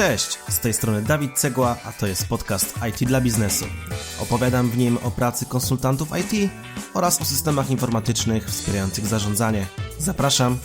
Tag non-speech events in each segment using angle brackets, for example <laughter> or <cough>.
Cześć, z tej strony Dawid Cegła, a to jest podcast IT dla biznesu. Opowiadam w nim o pracy konsultantów IT oraz o systemach informatycznych wspierających zarządzanie. Zapraszam.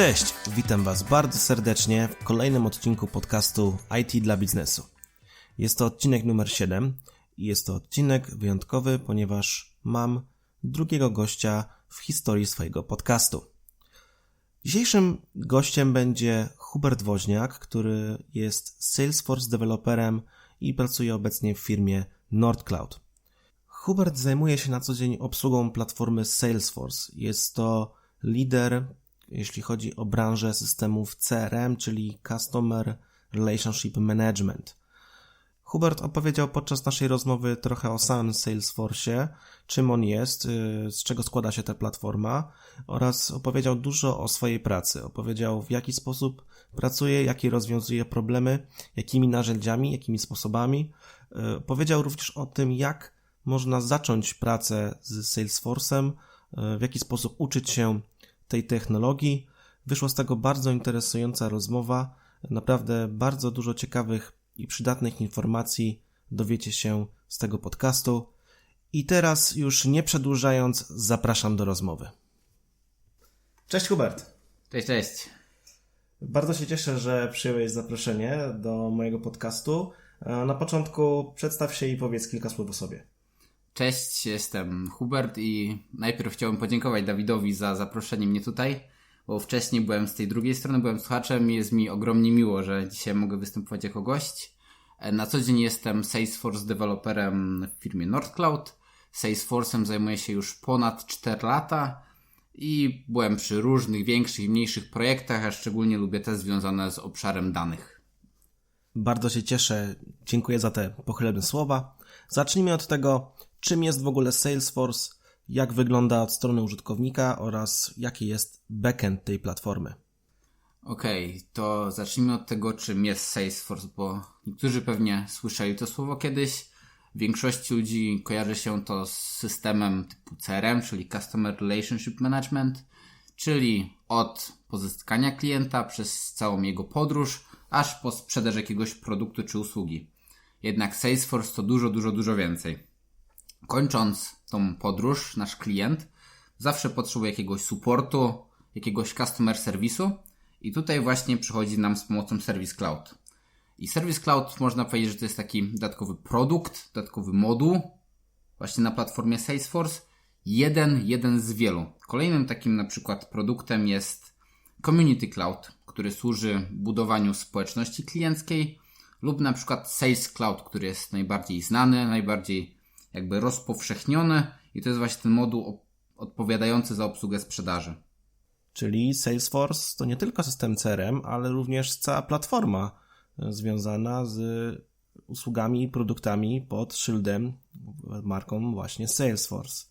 Cześć, witam Was bardzo serdecznie w kolejnym odcinku podcastu IT dla biznesu. Jest to odcinek numer 7 i jest to odcinek wyjątkowy, ponieważ mam drugiego gościa w historii swojego podcastu. Dzisiejszym gościem będzie Hubert Woźniak, który jest Salesforce deweloperem i pracuje obecnie w firmie NordCloud. Hubert zajmuje się na co dzień obsługą platformy Salesforce. Jest to lider jeśli chodzi o branżę systemów CRM, czyli Customer Relationship Management. Hubert opowiedział podczas naszej rozmowy trochę o samym Salesforce, czym on jest, y, z czego składa się ta platforma oraz opowiedział dużo o swojej pracy. Opowiedział w jaki sposób pracuje, jakie rozwiązuje problemy, jakimi narzędziami, jakimi sposobami. Y, powiedział również o tym, jak można zacząć pracę z Salesforce'em, y, w jaki sposób uczyć się tej technologii. Wyszła z tego bardzo interesująca rozmowa. Naprawdę bardzo dużo ciekawych i przydatnych informacji dowiecie się z tego podcastu. I teraz już nie przedłużając, zapraszam do rozmowy. Cześć Hubert. Cześć, cześć. Bardzo się cieszę, że przyjąłeś zaproszenie do mojego podcastu. Na początku przedstaw się i powiedz kilka słów o sobie. Cześć, jestem Hubert i najpierw chciałbym podziękować Dawidowi za zaproszenie mnie tutaj, bo wcześniej byłem z tej drugiej strony, byłem słuchaczem i jest mi ogromnie miło, że dzisiaj mogę występować jako gość. Na co dzień jestem Salesforce deweloperem w firmie NordCloud. Salesforce'em zajmuję się już ponad 4 lata i byłem przy różnych większych i mniejszych projektach, a szczególnie lubię te związane z obszarem danych. Bardzo się cieszę, dziękuję za te pochylne słowa. Zacznijmy od tego, czym jest w ogóle Salesforce, jak wygląda od strony użytkownika oraz jaki jest backend tej platformy. Okej, okay, to zacznijmy od tego, czym jest Salesforce, bo niektórzy pewnie słyszeli to słowo kiedyś. Większości ludzi kojarzy się to z systemem typu CRM, czyli Customer Relationship Management, czyli od pozyskania klienta przez całą jego podróż, aż po sprzedaż jakiegoś produktu czy usługi. Jednak Salesforce to dużo, dużo, dużo więcej kończąc tą podróż, nasz klient zawsze potrzebuje jakiegoś supportu, jakiegoś customer serwisu i tutaj właśnie przychodzi nam z pomocą Service Cloud. I Service Cloud można powiedzieć, że to jest taki dodatkowy produkt, dodatkowy moduł właśnie na platformie Salesforce. Jeden, jeden z wielu. Kolejnym takim na przykład produktem jest Community Cloud, który służy budowaniu społeczności klienckiej lub na przykład Sales Cloud, który jest najbardziej znany, najbardziej jakby rozpowszechniony i to jest właśnie ten moduł odpowiadający za obsługę sprzedaży. Czyli Salesforce to nie tylko system CRM, ale również cała platforma e, związana z usługami i produktami pod szyldem, marką właśnie Salesforce.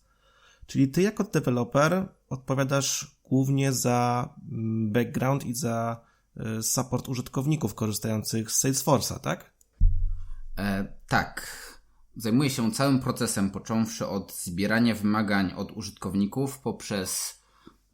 Czyli ty jako deweloper odpowiadasz głównie za mm, background i za support użytkowników korzystających z Salesforce'a, tak? E, tak. Zajmuje się całym procesem, począwszy od zbierania wymagań od użytkowników poprzez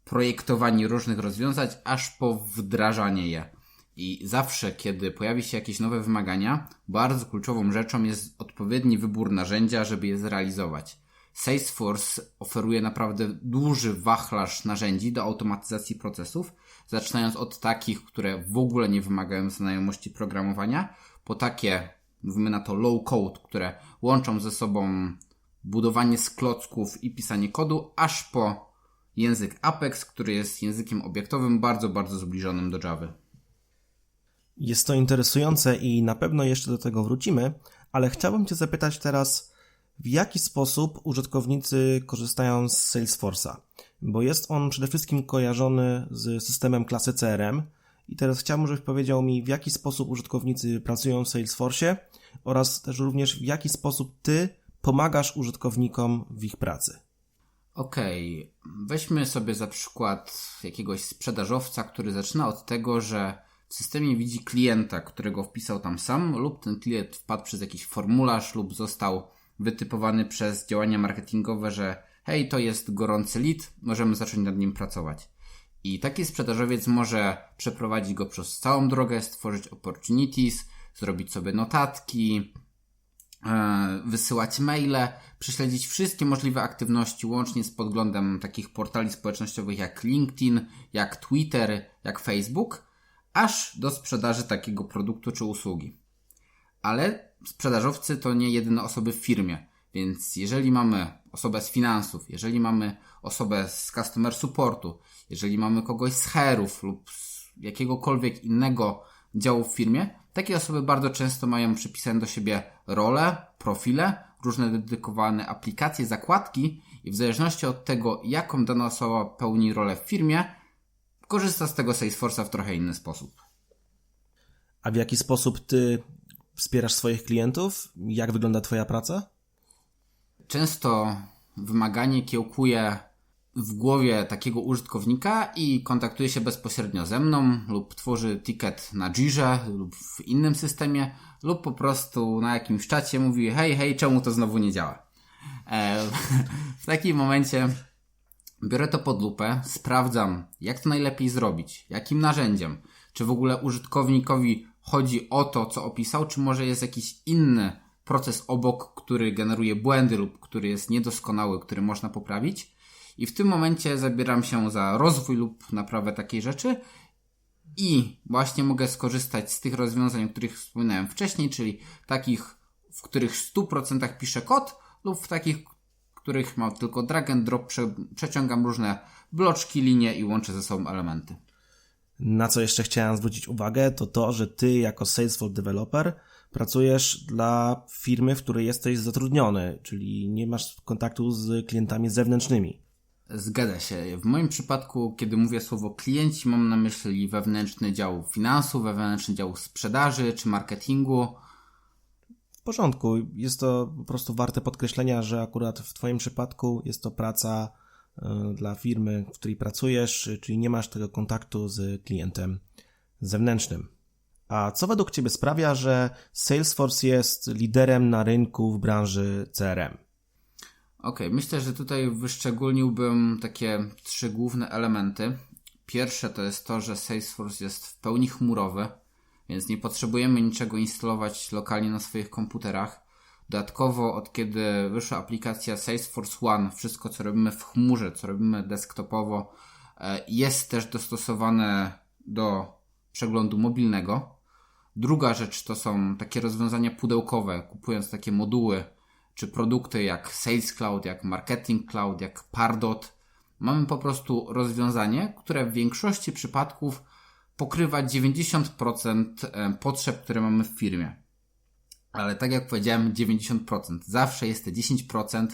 projektowanie różnych rozwiązań, aż po wdrażanie je. I zawsze, kiedy pojawi się jakieś nowe wymagania, bardzo kluczową rzeczą jest odpowiedni wybór narzędzia, żeby je zrealizować. Salesforce oferuje naprawdę duży wachlarz narzędzi do automatyzacji procesów, zaczynając od takich, które w ogóle nie wymagają znajomości programowania, po takie mówimy na to low code, które łączą ze sobą budowanie z klocków i pisanie kodu, aż po język Apex, który jest językiem obiektowym bardzo, bardzo zbliżonym do Java. Jest to interesujące i na pewno jeszcze do tego wrócimy, ale chciałbym Cię zapytać teraz, w jaki sposób użytkownicy korzystają z Salesforce'a? Bo jest on przede wszystkim kojarzony z systemem klasy CRM, i teraz chciałbym, żebyś powiedział mi, w jaki sposób użytkownicy pracują w Salesforce oraz też również w jaki sposób ty pomagasz użytkownikom w ich pracy. Okej, weźmy sobie za przykład jakiegoś sprzedażowca, który zaczyna od tego, że w systemie widzi klienta, którego wpisał tam sam, lub ten klient wpadł przez jakiś formularz, lub został wytypowany przez działania marketingowe, że hej, to jest gorący lead, możemy zacząć nad nim pracować. I taki sprzedażowiec może przeprowadzić go przez całą drogę, stworzyć opportunities, zrobić sobie notatki, e, wysyłać maile, prześledzić wszystkie możliwe aktywności, łącznie z podglądem takich portali społecznościowych jak LinkedIn, jak Twitter, jak Facebook, aż do sprzedaży takiego produktu czy usługi. Ale sprzedażowcy to nie jedyne osoby w firmie, więc jeżeli mamy osobę z finansów, jeżeli mamy osobę z customer supportu, jeżeli mamy kogoś z herów lub z jakiegokolwiek innego działu w firmie, takie osoby bardzo często mają przypisane do siebie role, profile, różne dedykowane aplikacje, zakładki i w zależności od tego, jaką dana osoba pełni rolę w firmie, korzysta z tego Salesforce'a w trochę inny sposób. A w jaki sposób ty wspierasz swoich klientów? Jak wygląda twoja praca? Często wymaganie kiełkuje w głowie takiego użytkownika i kontaktuje się bezpośrednio ze mną lub tworzy ticket na Jirze lub w innym systemie lub po prostu na jakimś czacie mówi hej, hej, czemu to znowu nie działa? E, w takim momencie biorę to pod lupę, sprawdzam jak to najlepiej zrobić, jakim narzędziem, czy w ogóle użytkownikowi chodzi o to, co opisał, czy może jest jakiś inny proces obok, który generuje błędy lub który jest niedoskonały, który można poprawić. I w tym momencie zabieram się za rozwój lub naprawę takiej rzeczy i właśnie mogę skorzystać z tych rozwiązań, o których wspominałem wcześniej, czyli takich, w których w 100% piszę kod lub w takich, w których mam tylko drag and drop, prze, przeciągam różne bloczki, linie i łączę ze sobą elementy. Na co jeszcze chciałem zwrócić uwagę, to to, że ty jako Salesforce developer pracujesz dla firmy, w której jesteś zatrudniony, czyli nie masz kontaktu z klientami zewnętrznymi. Zgadza się. W moim przypadku, kiedy mówię słowo klienci, mam na myśli wewnętrzny dział finansów, wewnętrzny dział sprzedaży czy marketingu. W porządku. Jest to po prostu warte podkreślenia, że akurat w Twoim przypadku jest to praca y, dla firmy, w której pracujesz, czyli nie masz tego kontaktu z klientem zewnętrznym. A co według Ciebie sprawia, że Salesforce jest liderem na rynku w branży CRM? Ok, myślę, że tutaj wyszczególniłbym takie trzy główne elementy. Pierwsze to jest to, że Salesforce jest w pełni chmurowy, więc nie potrzebujemy niczego instalować lokalnie na swoich komputerach. Dodatkowo, od kiedy wyszła aplikacja Salesforce One, wszystko co robimy w chmurze, co robimy desktopowo, e, jest też dostosowane do przeglądu mobilnego. Druga rzecz to są takie rozwiązania pudełkowe. Kupując takie moduły czy produkty jak Sales Cloud, jak Marketing Cloud, jak Pardot, mamy po prostu rozwiązanie, które w większości przypadków pokrywa 90% e, potrzeb, które mamy w firmie. Ale tak jak powiedziałem, 90%. Zawsze jest te 10%,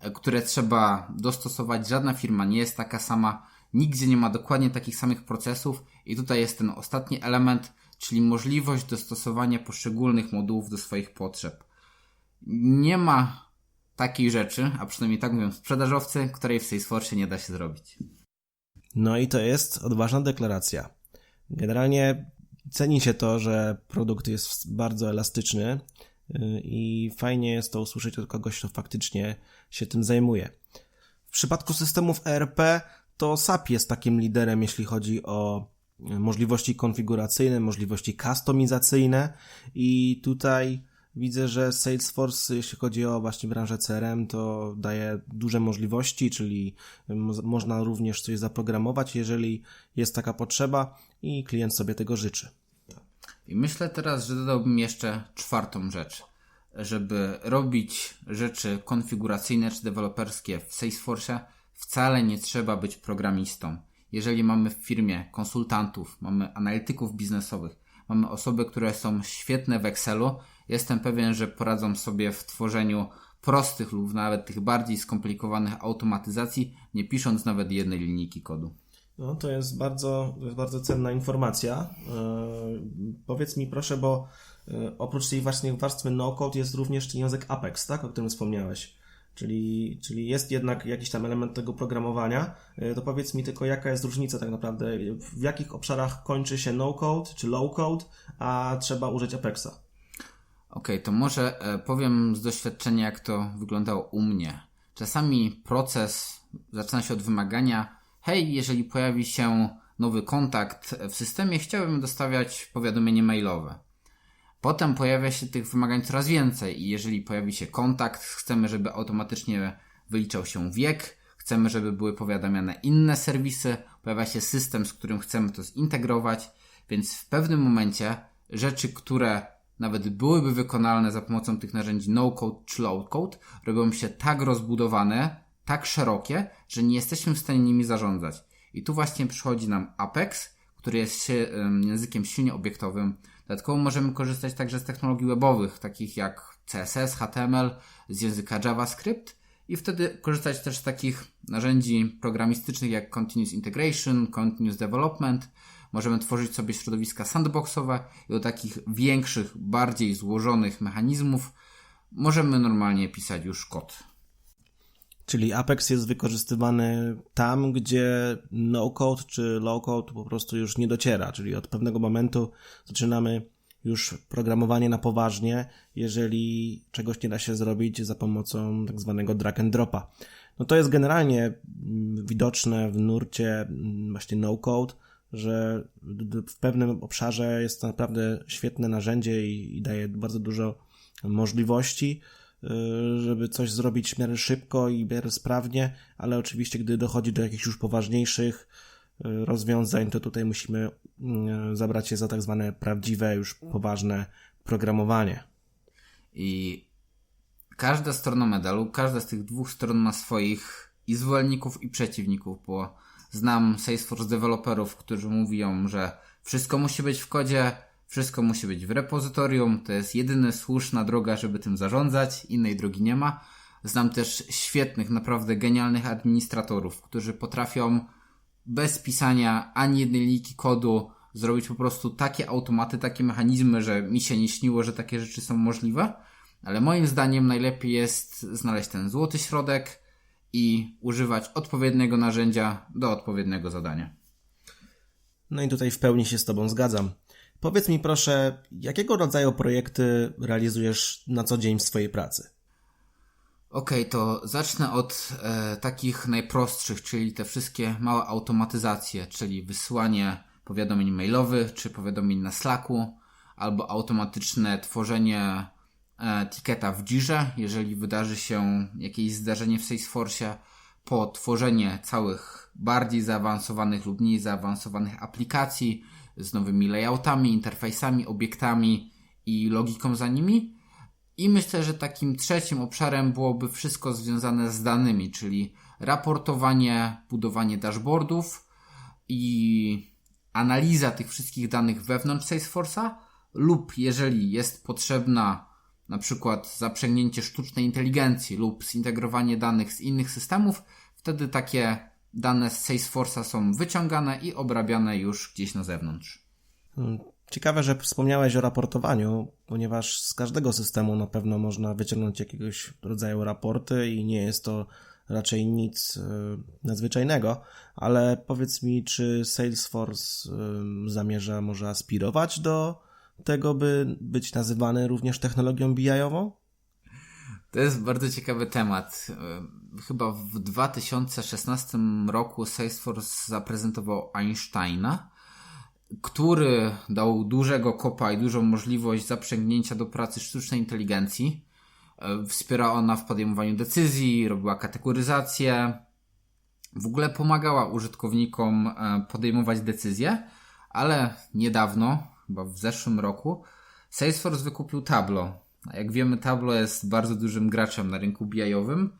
e, które trzeba dostosować. Żadna firma nie jest taka sama, nigdzie nie ma dokładnie takich samych procesów, i tutaj jest ten ostatni element, czyli możliwość dostosowania poszczególnych modułów do swoich potrzeb. Nie ma takiej rzeczy, a przynajmniej tak mówią sprzedażowcy, której w Salesforce nie da się zrobić. No i to jest odważna deklaracja. Generalnie ceni się to, że produkt jest bardzo elastyczny y, i fajnie jest to usłyszeć od kogoś, kto faktycznie się tym zajmuje. W przypadku systemów ERP to SAP jest takim liderem, jeśli chodzi o możliwości konfiguracyjne, możliwości customizacyjne i tutaj widzę, że Salesforce, jeśli chodzi o właśnie branżę CRM, to daje duże możliwości, czyli można również coś zaprogramować, jeżeli jest taka potrzeba i klient sobie tego życzy. I myślę teraz, że dodałbym jeszcze czwartą rzecz. Żeby robić rzeczy konfiguracyjne czy deweloperskie w Salesforce, wcale nie trzeba być programistą jeżeli mamy w firmie konsultantów, mamy analityków biznesowych, mamy osoby, które są świetne w Excelu, jestem pewien, że poradzą sobie w tworzeniu prostych lub nawet tych bardziej skomplikowanych automatyzacji, nie pisząc nawet jednej linijki kodu. No, to jest bardzo, jest bardzo cenna informacja. Yy, powiedz mi proszę, bo yy, oprócz tej właśnie warstwy no-code jest również język Apex, tak, o którym wspomniałeś. Czyli, czyli jest jednak jakiś tam element tego programowania. E, to powiedz mi tylko, jaka jest różnica tak naprawdę, w jakich obszarach kończy się no-code czy low-code, a trzeba użyć Apexa? Okej, okay, to może e, powiem z doświadczenia, jak to wyglądało u mnie. Czasami proces zaczyna się od wymagania, hej, jeżeli pojawi się nowy kontakt w systemie, chciałbym dostawiać powiadomienie mailowe. Potem pojawia się tych wymagań coraz więcej i jeżeli pojawi się kontakt, chcemy, żeby automatycznie wyliczał się wiek, chcemy, żeby były powiadamiane inne serwisy, pojawia się system, z którym chcemy to zintegrować, więc w pewnym momencie rzeczy, które nawet byłyby wykonalne za pomocą tych narzędzi no-code czy low-code, robią się tak rozbudowane, tak szerokie, że nie jesteśmy w stanie nimi zarządzać. I tu właśnie przychodzi nam Apex, który jest językiem silnie obiektowym. Dodatkowo możemy korzystać także z technologii webowych, takich jak CSS, HTML, z języka JavaScript i wtedy korzystać też z takich narzędzi programistycznych jak Continuous Integration, Continuous Development. Możemy tworzyć sobie środowiska sandboxowe i do takich większych, bardziej złożonych mechanizmów możemy normalnie pisać już kod. Czyli Apex jest wykorzystywany tam, gdzie no-code czy low-code po prostu już nie dociera, czyli od pewnego momentu zaczynamy już programowanie na poważnie, jeżeli czegoś nie da się zrobić za pomocą tak zwanego drag and dropa. No to jest generalnie mm, widoczne w nurcie mm, właśnie no-code, że w pewnym obszarze jest to naprawdę świetne narzędzie i, i daje bardzo dużo możliwości. Y, żeby coś zrobić w miarę szybko i w miarę sprawnie, ale oczywiście, gdy dochodzi do jakichś już poważniejszych y, rozwiązań, to tutaj musimy y, zabrać się za tak zwane prawdziwe, już poważne programowanie. I każda strona medalu, każda z tych dwóch stron ma swoich i zwolenników, i przeciwników, bo znam Salesforce deweloperów, którzy mówią, że wszystko musi być w kodzie, wszystko musi być w repozytorium, to jest jedyna słuszna droga, żeby tym zarządzać, innej drogi nie ma. Znam też świetnych, naprawdę genialnych administratorów, którzy potrafią bez pisania ani jednej linijki kodu zrobić po prostu takie automaty, takie mechanizmy, że mi się nie śniło, że takie rzeczy są możliwe. Ale moim zdaniem najlepiej jest znaleźć ten złoty środek i używać odpowiedniego narzędzia do odpowiedniego zadania. No i tutaj w pełni się z Tobą zgadzam. Powiedz mi proszę, jakiego rodzaju projekty realizujesz na co dzień w swojej pracy? Okej, okay, to zacznę od e, takich najprostszych, czyli te wszystkie małe automatyzacje, czyli wysyłanie powiadomień mailowych czy powiadomień na Slacku, albo automatyczne tworzenie e, w Jirze, jeżeli wydarzy się jakieś zdarzenie w Salesforce, po tworzenie całych bardziej zaawansowanych lub mniej zaawansowanych aplikacji, z nowymi layoutami, interfejsami, obiektami i logiką za nimi. I myślę, że takim trzecim obszarem byłoby wszystko związane z danymi, czyli raportowanie, budowanie dashboardów i analiza tych wszystkich danych wewnątrz Salesforce'a lub jeżeli jest potrzebna na przykład zaprzęgnięcie sztucznej inteligencji lub zintegrowanie danych z innych systemów, wtedy takie dane z Salesforce'a są wyciągane i obrabiane już gdzieś na zewnątrz. Hmm, ciekawe, że wspomniałeś o raportowaniu, ponieważ z każdego systemu na pewno można wyciągnąć jakiegoś rodzaju raporty i nie jest to raczej nic e, nadzwyczajnego, ale powiedz mi, czy Salesforce zamierza może aspirować do tego, by być nazywany również technologią BI-ową? To jest bardzo ciekawy temat. E, chyba w 2016 roku Salesforce zaprezentował Einsteina, który dał dużego kopa i dużą możliwość zaprzęgnięcia do pracy sztucznej inteligencji. E, wspiera ona w podejmowaniu decyzji, robiła kategoryzację, w ogóle pomagała użytkownikom e, podejmować decyzje, ale niedawno, chyba w zeszłym roku, Salesforce wykupił Tableau, a jak wiemy, Tableau jest bardzo dużym graczem na rynku BI-owym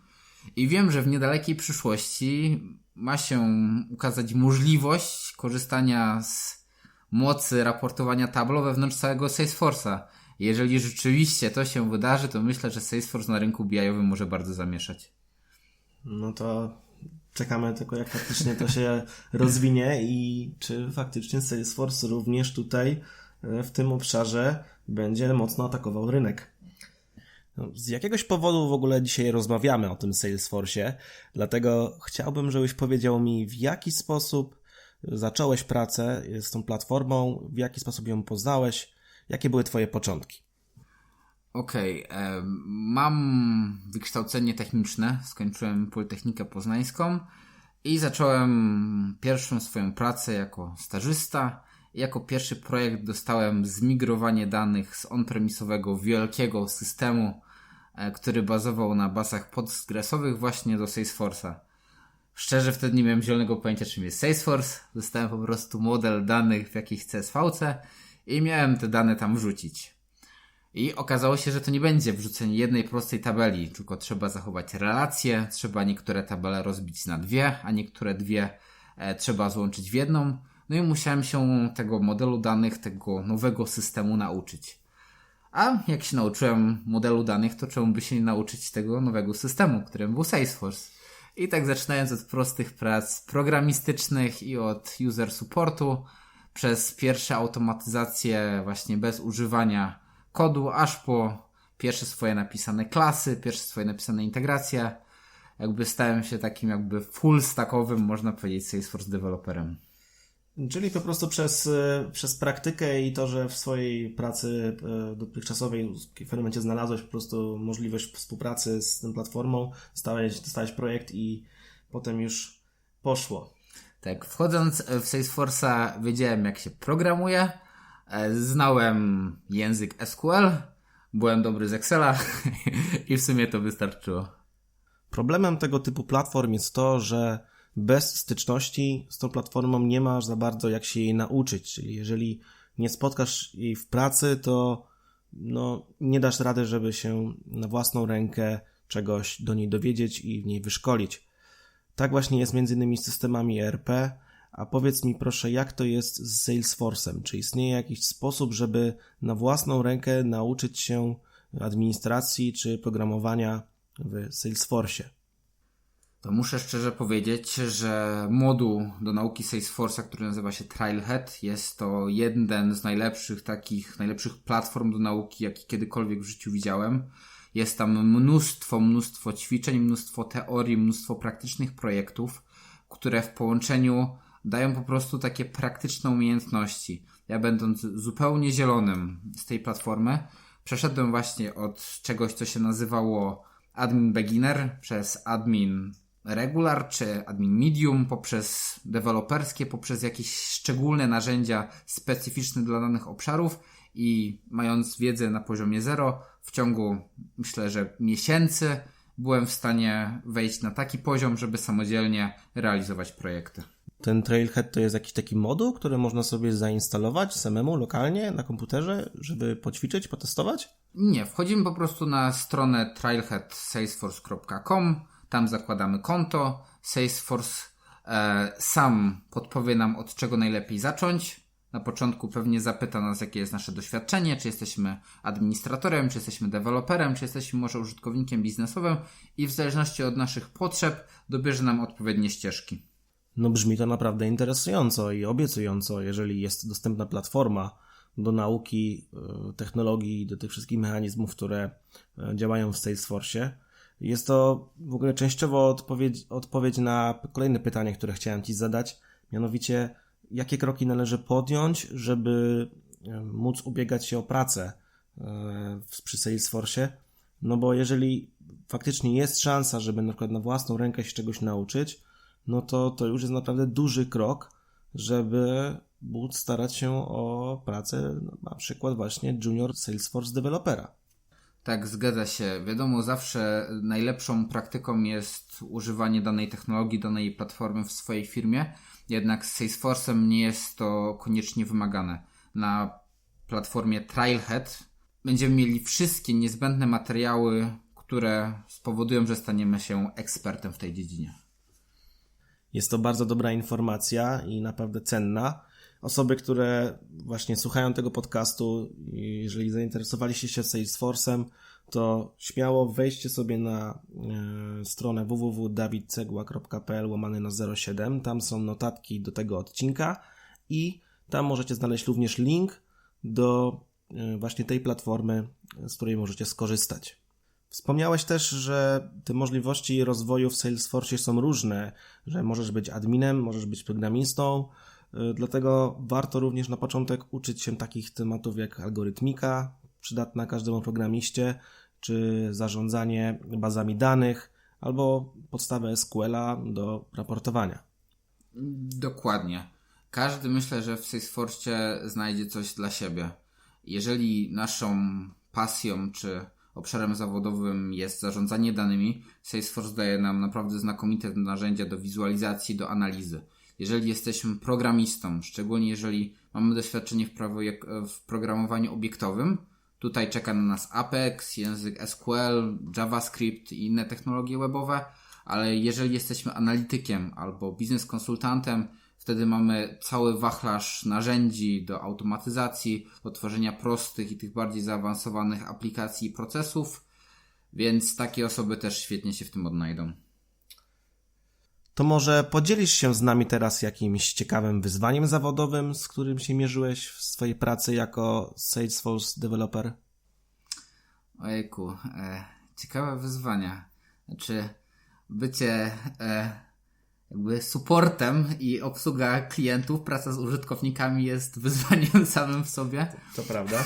i wiem, że w niedalekiej przyszłości ma się ukazać możliwość korzystania z mocy raportowania Tableau wewnątrz całego Salesforce'a. Jeżeli rzeczywiście to się wydarzy, to myślę, że Salesforce na rynku BI-owym może bardzo zamieszać. No to czekamy tylko jak faktycznie to się rozwinie i czy faktycznie Salesforce również tutaj e, w tym obszarze będzie mocno atakował rynek. No, z jakiegoś powodu w ogóle dzisiaj rozmawiamy o tym Salesforce, dlatego chciałbym, żebyś powiedział mi, w jaki sposób zacząłeś pracę z tą platformą, w jaki sposób ją poznałeś, jakie były Twoje początki. Okej, okay, mam wykształcenie techniczne, skończyłem Politechnikę Poznańską i zacząłem pierwszą swoją pracę jako stażysta. Jako pierwszy projekt dostałem zmigrowanie danych z on-premisowego wielkiego systemu, e, który bazował na bazach postgresowych właśnie do Salesforce'a. Szczerze wtedy nie miałem zielonego pojęcia czym jest Salesforce. Dostałem po prostu model danych w jakiejś CSV-ce i miałem te dane tam wrzucić. I okazało się, że to nie będzie wrzucenie jednej prostej tabeli, tylko trzeba zachować relacje, trzeba niektóre tabele rozbić na dwie, a niektóre dwie e, trzeba złączyć w jedną. No i musiałem się tego modelu danych, tego nowego systemu nauczyć. A jak się nauczyłem modelu danych, to czemu by się nie nauczyć tego nowego systemu, którym był Salesforce. I tak zaczynając od prostych prac programistycznych i od user supportu, przez pierwsze automatyzacje właśnie bez używania kodu, aż po pierwsze swoje napisane klasy, pierwsze swoje napisane integracje. Jakby stałem się takim jakby full stackowym, można powiedzieć, Salesforce developerem. Czyli po prostu przez, e, przez praktykę i to, że w swojej pracy e, dotychczasowej w pewnym momencie znalazłeś po prostu możliwość współpracy z tą platformą, dostałeś, dostałeś projekt i potem już poszło. Tak, wchodząc w Salesforce'a wiedziałem jak się programuje, e, znałem język SQL, byłem dobry z Excela <laughs> i w sumie to wystarczyło. Problemem tego typu platform jest to, że bez styczności z tą platformą nie masz za bardzo jak się jej nauczyć. Czyli jeżeli nie spotkasz jej w pracy, to no, nie dasz rady, żeby się na własną rękę czegoś do niej dowiedzieć i w niej wyszkolić. Tak właśnie jest między innymi z systemami ERP. A powiedz mi proszę, jak to jest z Salesforce'em? Czy istnieje jakiś sposób, żeby na własną rękę nauczyć się administracji czy programowania w Salesforce? To muszę szczerze powiedzieć, że moduł do nauki Salesforce'a, który nazywa się Trailhead, jest to jeden z najlepszych takich, najlepszych platform do nauki, jaki kiedykolwiek w życiu widziałem. Jest tam mnóstwo, mnóstwo ćwiczeń, mnóstwo teorii, mnóstwo praktycznych projektów, które w połączeniu dają po prostu takie praktyczne umiejętności. Ja będąc zupełnie zielonym z tej platformy, przeszedłem właśnie od czegoś, co się nazywało admin beginner przez admin regular czy admin medium poprzez deweloperskie, poprzez jakieś szczególne narzędzia specyficzne dla danych obszarów i mając wiedzę na poziomie zero, w ciągu myślę, że miesięcy byłem w stanie wejść na taki poziom, żeby samodzielnie realizować projekty. Ten Trailhead to jest jakiś taki moduł, który można sobie zainstalować samemu lokalnie na komputerze, żeby poćwiczyć, potestować? Nie, wchodzimy po prostu na stronę trailheadsalesforce.com tam zakładamy konto. Salesforce e, sam podpowie nam, od czego najlepiej zacząć. Na początku pewnie zapyta nas, jakie jest nasze doświadczenie, czy jesteśmy administratorem, czy jesteśmy deweloperem, czy jesteśmy może użytkownikiem biznesowym i w zależności od naszych potrzeb dobierze nam odpowiednie ścieżki. No brzmi to naprawdę interesująco i obiecująco, jeżeli jest dostępna platforma do nauki e, technologii, do tych wszystkich mechanizmów, które e, działają w Salesforce. Jest to w ogóle częściowo odpowiedź, odpowiedź na kolejne pytanie, które chciałem Ci zadać, mianowicie jakie kroki należy podjąć, żeby móc ubiegać się o pracę e, przy Salesforce, no bo jeżeli faktycznie jest szansa, żeby na przykład na własną rękę się czegoś nauczyć, no to to już jest naprawdę duży krok, żeby móc starać się o pracę no, na przykład właśnie junior Salesforce dewelopera. Tak, zgadza się. Wiadomo, zawsze najlepszą praktyką jest używanie danej technologii, danej platformy w swojej firmie, jednak z Salesforce'em nie jest to koniecznie wymagane. Na platformie Trailhead będziemy mieli wszystkie niezbędne materiały, które spowodują, że staniemy się ekspertem w tej dziedzinie. Jest to bardzo dobra informacja i naprawdę cenna. Osoby, które właśnie słuchają tego podcastu, jeżeli zainteresowaliście się Salesforce'em, to śmiało wejdźcie sobie na e, stronę www.davidcegła.pl łamany na 07. Tam są notatki do tego odcinka i tam możecie znaleźć również link do e, właśnie tej platformy, z której możecie skorzystać. Wspomniałeś też, że te możliwości rozwoju w Salesforce są różne, że możesz być adminem, możesz być programistą, dlatego warto również na początek uczyć się takich tematów jak algorytmika, przydatna każdemu programiście, czy zarządzanie bazami danych, albo podstawę SQL-a do raportowania. Dokładnie. Każdy myślę, że w Salesforce znajdzie coś dla siebie. Jeżeli naszą pasją czy obszarem zawodowym jest zarządzanie danymi, Salesforce daje nam naprawdę znakomite narzędzia do wizualizacji, do analizy. Jeżeli jesteśmy programistą, szczególnie jeżeli mamy doświadczenie w, prawo, w programowaniu obiektowym, tutaj czeka na nas Apex, język SQL, JavaScript i inne technologie webowe, ale jeżeli jesteśmy analitykiem albo biznes konsultantem, Wtedy mamy cały wachlarz narzędzi do automatyzacji, do tworzenia prostych i tych bardziej zaawansowanych aplikacji i procesów, więc takie osoby też świetnie się w tym odnajdą. To może podzielisz się z nami teraz jakimś ciekawym wyzwaniem zawodowym, z którym się mierzyłeś w swojej pracy jako Salesforce developer? Ojejku, e, ciekawe wyzwania. Znaczy, bycie e, jakby supportem i obsługa klientów, praca z użytkownikami jest wyzwaniem <laughs> samym w sobie. To prawda.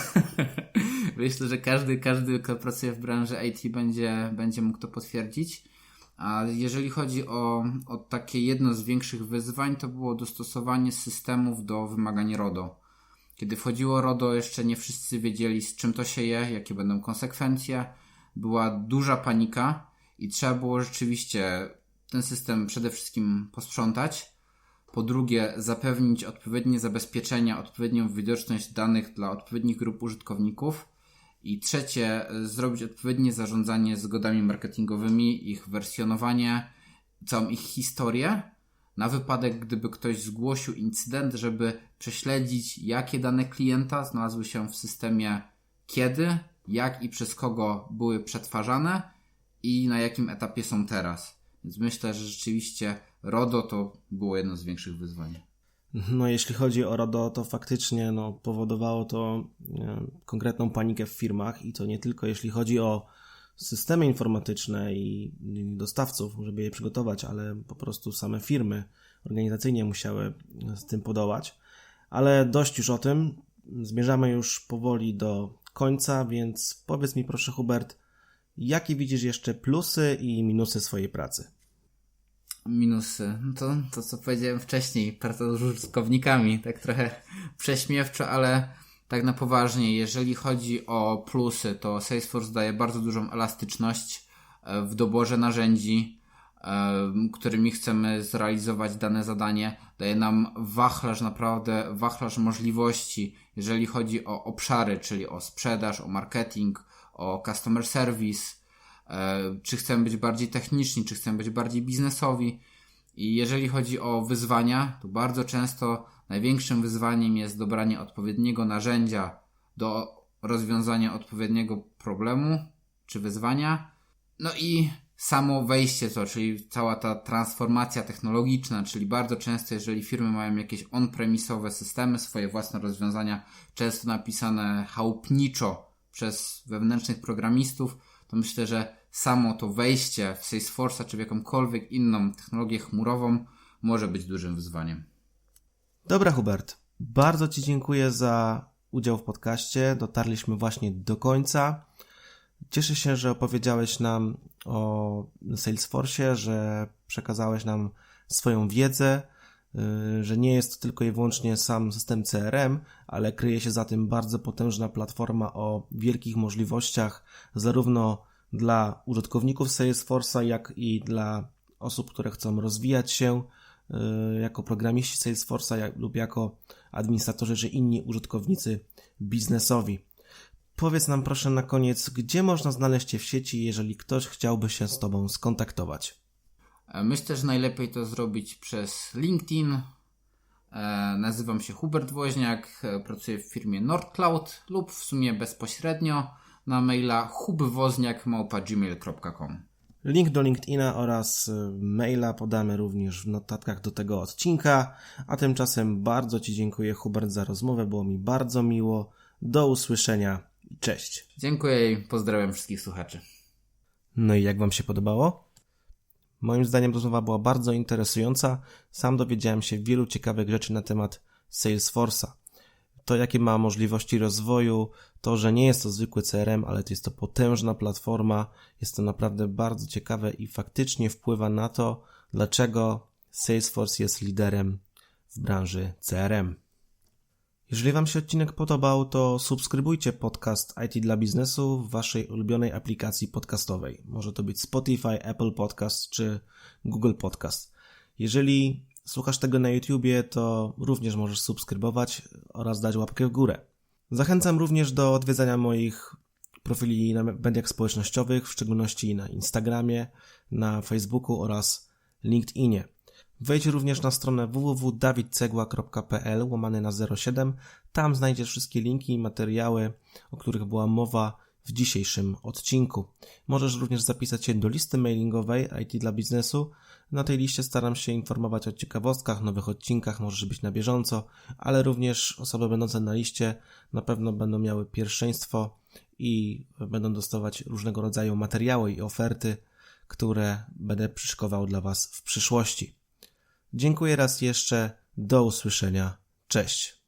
<laughs> Myślę, że każdy, każdy, kto pracuje w branży IT będzie, będzie mógł to potwierdzić. A jeżeli chodzi o, o takie jedno z większych wyzwań, to było dostosowanie systemów do wymagań RODO. Kiedy wchodziło RODO, jeszcze nie wszyscy wiedzieli, z czym to się je, jakie będą konsekwencje. Była duża panika i trzeba było rzeczywiście ten system przede wszystkim posprzątać. Po drugie, zapewnić odpowiednie zabezpieczenia, odpowiednią widoczność danych dla odpowiednich grup użytkowników. I trzecie, zrobić odpowiednie zarządzanie zgodami marketingowymi, ich wersjonowanie, całą ich historię, na wypadek, gdyby ktoś zgłosił incydent, żeby prześledzić, jakie dane klienta znalazły się w systemie, kiedy, jak i przez kogo były przetwarzane i na jakim etapie są teraz. Więc myślę, że rzeczywiście RODO to było jedno z większych wyzwań. No, jeśli chodzi o RODO, to faktycznie no, powodowało to nie, konkretną panikę w firmach i to nie tylko jeśli chodzi o systemy informatyczne i dostawców, żeby je przygotować, ale po prostu same firmy organizacyjnie musiały z tym podołać. Ale dość już o tym. Zmierzamy już powoli do końca, więc powiedz mi proszę Hubert, jakie widzisz jeszcze plusy i minusy swojej pracy? Minusy. No to, to co powiedziałem wcześniej, praca z użytkownikami, tak trochę prześmiewczo, ale tak na poważnie, jeżeli chodzi o plusy, to Salesforce daje bardzo dużą elastyczność e, w doborze narzędzi, e, którymi chcemy zrealizować dane zadanie. Daje nam wachlarz, naprawdę wachlarz możliwości, jeżeli chodzi o obszary, czyli o sprzedaż, o marketing, o customer service, czy chcemy być bardziej techniczni, czy chcemy być bardziej biznesowi. I jeżeli chodzi o wyzwania, to bardzo często największym wyzwaniem jest dobranie odpowiedniego narzędzia do rozwiązania odpowiedniego problemu czy wyzwania. No i samo wejście to, czyli cała ta transformacja technologiczna, czyli bardzo często, jeżeli firmy mają jakieś on-premisowe systemy, swoje własne rozwiązania, często napisane chałupniczo przez wewnętrznych programistów, to myślę, że samo to wejście w Salesforce'a czy w jakąkolwiek inną technologię chmurową może być dużym wyzwaniem. Dobra, Hubert. Bardzo Ci dziękuję za udział w podcaście. Dotarliśmy właśnie do końca. Cieszę się, że opowiedziałeś nam o Salesforce, że przekazałeś nam swoją wiedzę, że nie jest to tylko i wyłącznie sam system CRM, ale kryje się za tym bardzo potężna platforma o wielkich możliwościach, zarówno dla użytkowników Salesforce'a, jak i dla osób, które chcą rozwijać się y, jako programiści Salesforce'a lub jako administratorzy czy inni użytkownicy biznesowi. Powiedz nam proszę na koniec, gdzie można znaleźć Cię w sieci, jeżeli ktoś chciałby się z Tobą skontaktować. E, myślę, że najlepiej to zrobić przez LinkedIn. E, nazywam się Hubert Woźniak, e, pracuję w firmie NordCloud lub w sumie bezpośrednio na maila hubwozniak.gmail.com Link do LinkedIna oraz maila podamy również w notatkach do tego odcinka. A tymczasem bardzo Ci dziękuję Hubert za rozmowę, było mi bardzo miło. Do usłyszenia cześć. Dziękuję i pozdrawiam wszystkich słuchaczy. No i jak Wam się podobało? Moim zdaniem rozmowa była bardzo interesująca. Sam dowiedziałem się wielu ciekawych rzeczy na temat Salesforce'a. To, jakie ma możliwości rozwoju, to, że nie jest to zwykły CRM, ale to jest to potężna platforma, jest to naprawdę bardzo ciekawe i faktycznie wpływa na to, dlaczego Salesforce jest liderem w branży CRM. Jeżeli Wam się odcinek podobał, to subskrybujcie podcast IT dla biznesu w Waszej ulubionej aplikacji podcastowej. Może to być Spotify, Apple Podcast czy Google Podcast. Jeżeli słuchasz tego na YouTubie, to również możesz subskrybować oraz dać łapkę w górę. Zachęcam również do odwiedzania moich profili na mediach społecznościowych, w szczególności na Instagramie, na Facebooku oraz LinkedInie. Wejdź również na stronę www.dawidcegła.pl łamany na 07. Tam znajdziesz wszystkie linki i materiały, o których była mowa w dzisiejszym odcinku. Możesz również zapisać się do listy mailingowej IT dla biznesu. Na tej liście staram się informować o ciekawostkach, nowych odcinkach, możesz być na bieżąco, ale również osoby będące na liście na pewno będą miały pierwszeństwo i będą dostawać różnego rodzaju materiały i oferty, które będę przyszykował dla Was w przyszłości. Dziękuję raz jeszcze. Do usłyszenia. Cześć.